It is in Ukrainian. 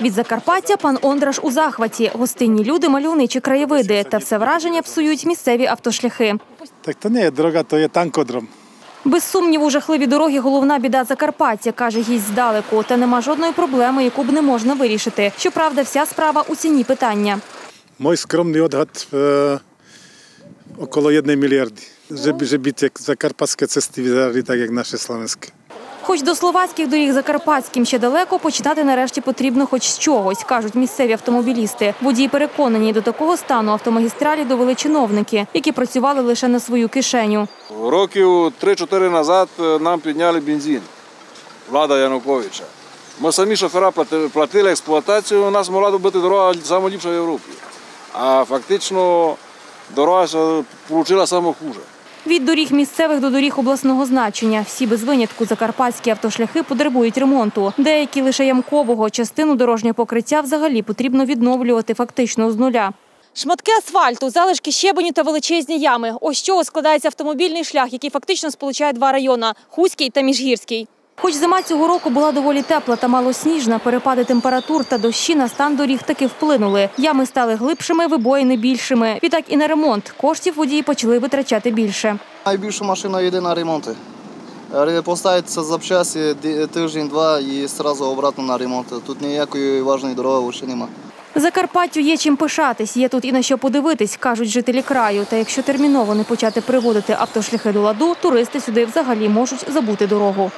Від Закарпаття пан Ондраш у захваті. Гостинні люди, мальовничі краєвиди. Та все враження псують місцеві автошляхи. Так то не є дорога, то є танкодром. Без сумніву, жахливі дороги – головна біда Закарпаття, каже гість здалеку. Та нема жодної проблеми, яку б не можна вирішити. Щоправда, вся справа у ціні питання. Мой скромний odhad e, około 1 miliardy, żeby, żeby te zakarpackie cesty wydali tak jak nasze słowenskie. Хоч до словацьких доріг закарпатським ще далеко, починати нарешті потрібно хоч з чогось, кажуть місцеві автомобілісти. Водії переконані, до такого стану автомагістралі довели чиновники, які працювали лише на свою кишеню. Років 3-4 назад е, нам підняли бензин, влада Януковича. Ми самі шофера платили експлуатацію, у нас могла бути дорога найліпша в Європі. А фактично дорога отримала саме хуже. Від доріг місцевих до доріг обласного значення. Всі без винятку закарпатські автошляхи потребують ремонту. Деякі лише ямкового. Частину дорожнього покриття взагалі потрібно відновлювати фактично з нуля. Шматки асфальту, залишки щебеню та величезні ями. Ось чого складається автомобільний шлях, який фактично сполучає два райони – Хуський та Міжгірський. Хоч зима цього року була доволі тепла та малосніжна, перепади температур та дощі на стан доріг таки вплинули. Ями стали глибшими, вибоїни більшими. Відтак і на ремонт коштів водії почали витрачати більше. Найбільша машина йде на ремонти. Ре- Поставиться запчасті тиждень-два і одразу обратно на ремонт. Тут ніякої важної дороги ще немає. Закарпаттю є чим пишатись, є тут і на що подивитись, кажуть жителі краю. Та якщо терміново не почати приводити автошляхи до ладу, туристи сюди взагалі можуть забути дорогу.